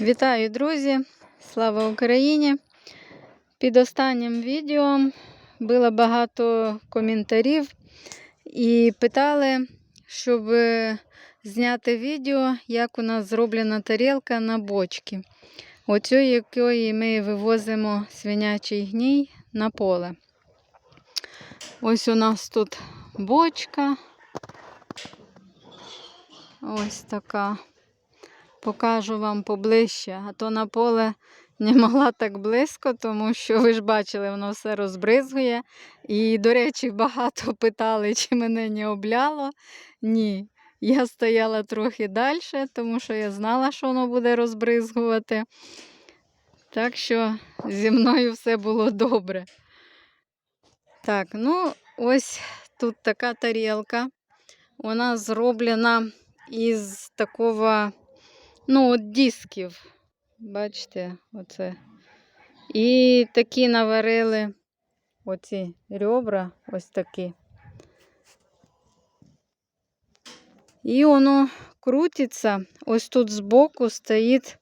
Вітаю, друзі! Слава Україні! Під останнім відео було багато коментарів і питали, щоб зняти відео, як у нас зроблена тарілка на бочці. Оцю, якої ми вивозимо свинячий гній на поле. Ось у нас тут бочка. Ось така. Покажу вам поближче, а то на поле не могла так близько, тому що ви ж бачили, воно все розбризгує. І, до речі, багато питали, чи мене не обляло. Ні. Я стояла трохи далі, тому що я знала, що воно буде розбризгувати. Так що зі мною все було добре. Так, ну ось тут така тарілка. Вона зроблена із такого ну, от дисків. Бачите, оце. І такі наварили оці ребра, ось такі. І воно крутиться. Ось тут збоку стоїть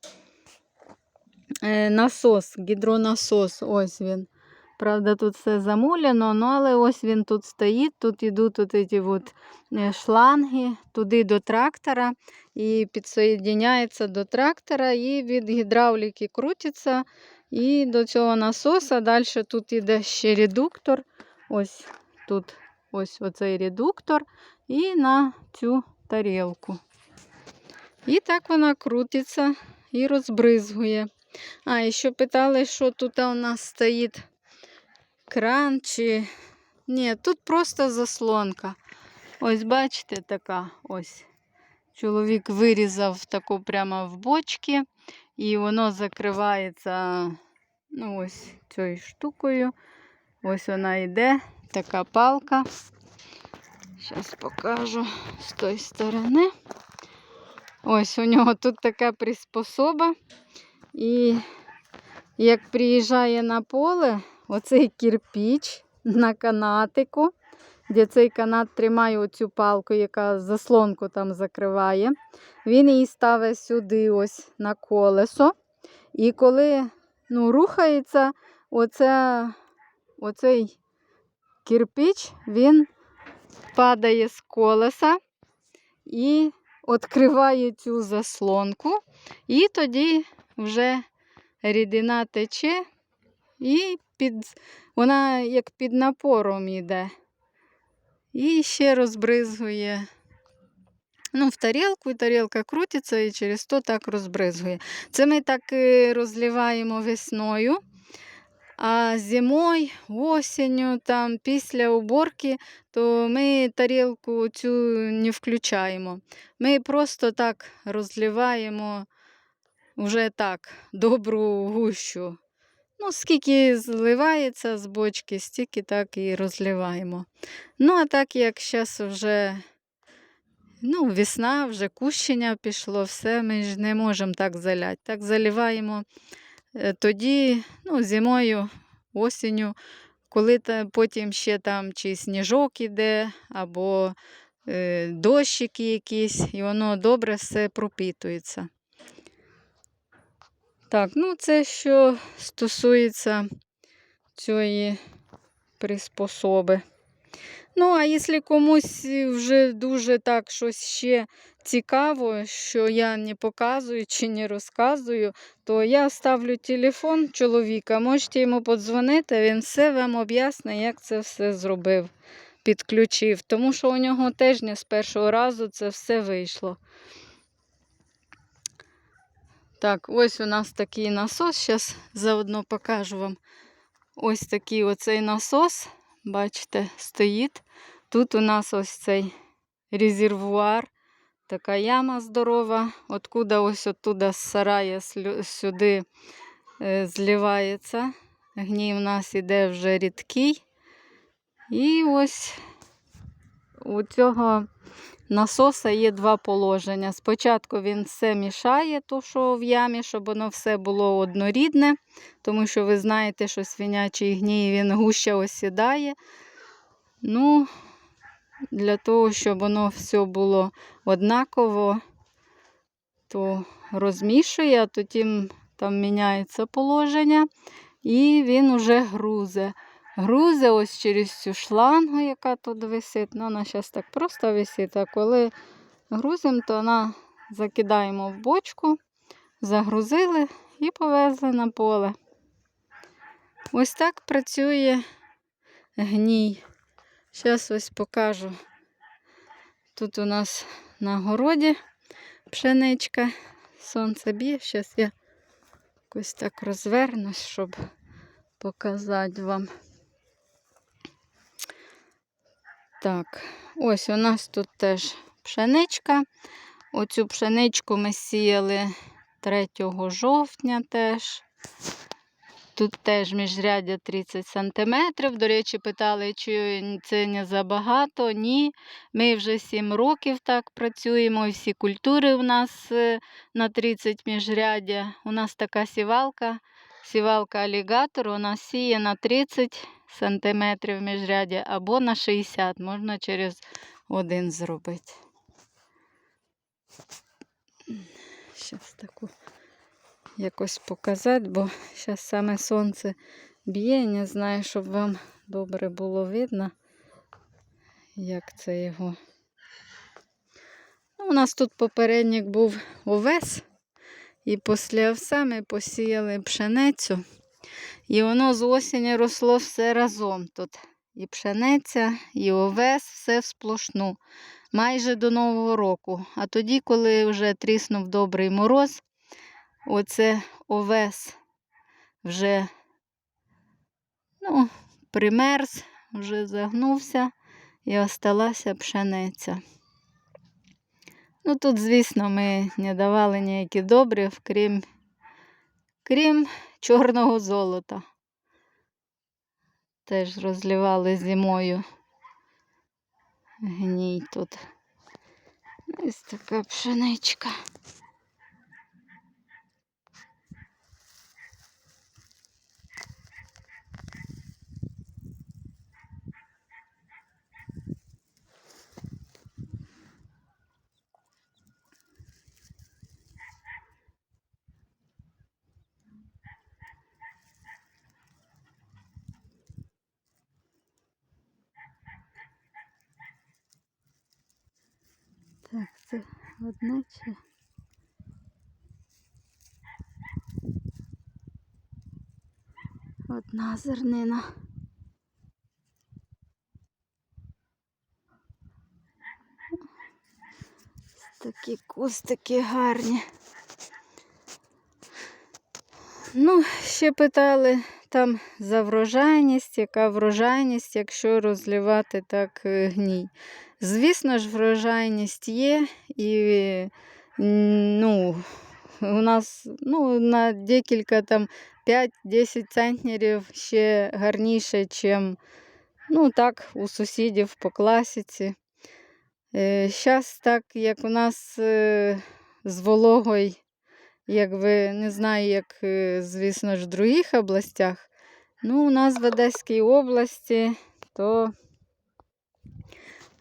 е, насос, гідронасос. Ось він. Правда, тут все замуляно, ну, але ось він тут стоїть. Тут йдуть от ці от е, шланги туди до трактора і підсоєдняється до трактора, і від гідравліки крутиться. І до цього насоса. Далі тут йде ще редуктор. Ось тут ось оцей редуктор, і на цю тарілку. І так вона крутиться і розбризгує. А, і ще питали, що тут у нас стоїть кран чи. Ні, тут просто заслонка. Ось, бачите, така ось. Чоловік вирізав таку прямо в бочки, і воно закривається ну, ось цією штукою. Ось вона йде, така палка. Зараз покажу з тої сторони. Ось у нього тут така приспособа. І як приїжджає на поле, оцей кирпіч на канатику, де цей канат тримає оцю палку, яка заслонку там закриває. Він її ставить сюди, ось на колесо. І коли ну, рухається, оце, оцей кирпіч, він падає з колеса і відкриває цю заслонку. І тоді вже рідина тече, і під, вона як під напором йде. І ще розбризгує. Ну, в тарілку, і тарілка крутиться і через то так розбризгує. Це ми так е, розливаємо весною. А зимою, осінню, там, після уборки, то ми тарілку цю не включаємо. Ми просто так розливаємо вже так, добру гущу. Ну, скільки зливається з бочки, стільки так і розливаємо. Ну, а так як зараз вже ну, весна, вже кущення пішло, все, ми ж не можемо так заляти. Так заливаємо е, тоді, ну, зимою, осінню, коли потім ще там чи сніжок іде, або е, дощики якісь, і воно добре все пропитується. Так, ну це що стосується цієї приспособи. Ну, а якщо комусь вже дуже так щось ще цікаво, що я не показую чи не розказую, то я ставлю телефон чоловіка, можете йому подзвонити, він все вам об'яснить, як це все зробив, підключив. Тому що у нього теж не з першого разу це все вийшло. Так, ось у нас такий насос. Зараз заодно покажу вам. Ось такий оцей насос, бачите, стоїть. Тут у нас ось цей резервуар, така яма здорова, откуда ось оттуда з сарая сюди е, зливається. Гній у нас іде вже рідкий. І ось у цього насоса є два положення. Спочатку він все мішає, то що в ямі, щоб воно все було однорідне, тому що ви знаєте, що свинячий гній він гуще осідає. Ну, Для того, щоб воно все було однаково, то розмішує, а потім там міняється положення, і він уже грузе. Грузе ось через цю шлангу, яка тут висить. Ну, вона зараз так просто висить, а коли грузимо, то вона закидаємо в бочку, загрузили і повезли на поле. Ось так працює гній. Зараз ось покажу. Тут у нас на городі пшеничка, сонце б'є. Зараз я якось так розвернусь, щоб показати вам. Так, ось у нас тут теж пшеничка. Оцю пшеничку ми сіяли 3 жовтня теж. Тут теж міжряддя 30 см. До речі, питали, чи це не забагато. Ні. Ми вже 7 років так працюємо. Всі культури у нас е, на 30 міжряддя. У нас така сівалка, сівалка алігатор, вона сіє на 30 см міжряддя або на 60 можна через один зробити. Зараз таку якось показати, бо зараз саме сонце б'є, не знаю, щоб вам добре було видно, як це його. Ну, у нас тут попередник був овес, і після овса ми посіяли пшеницю, і воно з осені росло все разом тут. І пшениця, і овес, все сплошну, майже до Нового року. А тоді, коли вже тріснув добрий мороз, оце овес вже ну, примерз, вже загнувся і осталася пшениця. Ну, тут, звісно, ми не давали ніякі добрив, крім, крім чорного золота. Теж розливали зимою гній тут. Ось така пшеничка. Так, це одне чи. Одна зернина. Такі кустики гарні. Ну, ще питали там за врожайність, яка врожайність, якщо розливати так е, гній. Звісно ж, врожайність є, і ну, у нас ну, на декілька там 5-10 центнерів ще гарніше, ніж ну, так, у сусідів по класіці. Зараз так, як у нас е, з вологою, якби не знаю, як, е, звісно ж, в других областях. Ну, у нас в Одеській області, то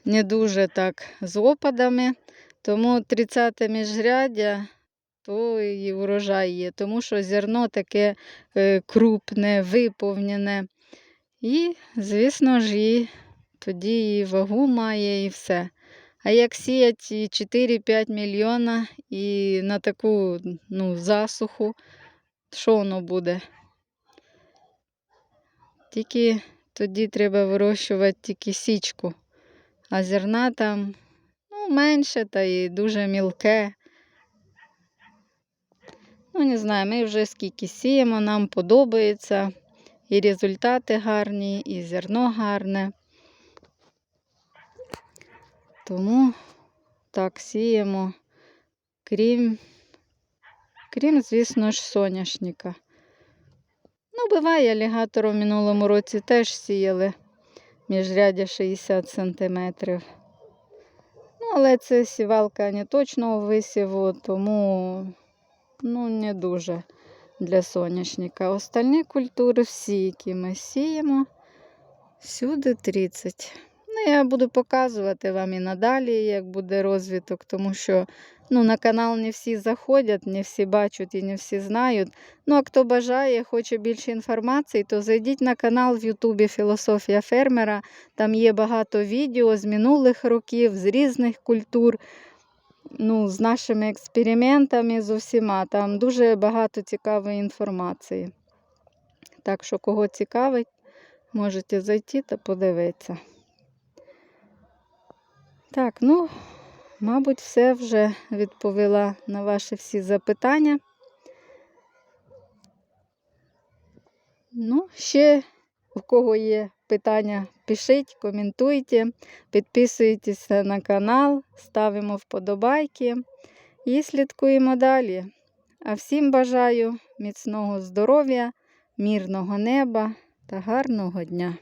не дуже так з опадами. Тому 30 міжряддя, то і урожай є, тому що зерно таке е, крупне, виповнене. І, звісно ж, і тоді і вагу має, і все. А як сіять 4-5 мільйона і на таку ну, засуху, що воно буде? Тільки тоді треба вирощувати тільки січку, а зерна там ну, менше та і дуже мілке. Ну, не знаю, ми вже скільки сіємо, нам подобається. І результати гарні, і зерно гарне. Тому так сіємо, крім, крім, звісно ж, соняшника. Ну, буває, алігатор у минулому році теж сіяли міжрядя 60 см. Ну, але це сівалка не точного висіву, тому ну, не дуже для соняшника. Остальні культури всі, які ми сіємо, всюди 30. Я буду показувати вам і надалі, як буде розвиток, тому що ну, на канал не всі заходять, не всі бачать і не всі знають. Ну, а хто бажає, хоче більше інформації, то зайдіть на канал в Ютубі Філософія фермера. Там є багато відео з минулих років, з різних культур. Ну, з нашими експериментами, з усіма. Там дуже багато цікавої інформації. Так що, кого цікавить, можете зайти та подивитися. Так, ну, мабуть, все вже відповіла на ваші всі запитання. Ну, ще у кого є питання, пишіть, коментуйте, підписуйтесь на канал, ставимо вподобайки і слідкуємо далі. А всім бажаю міцного здоров'я, мирного неба та гарного дня.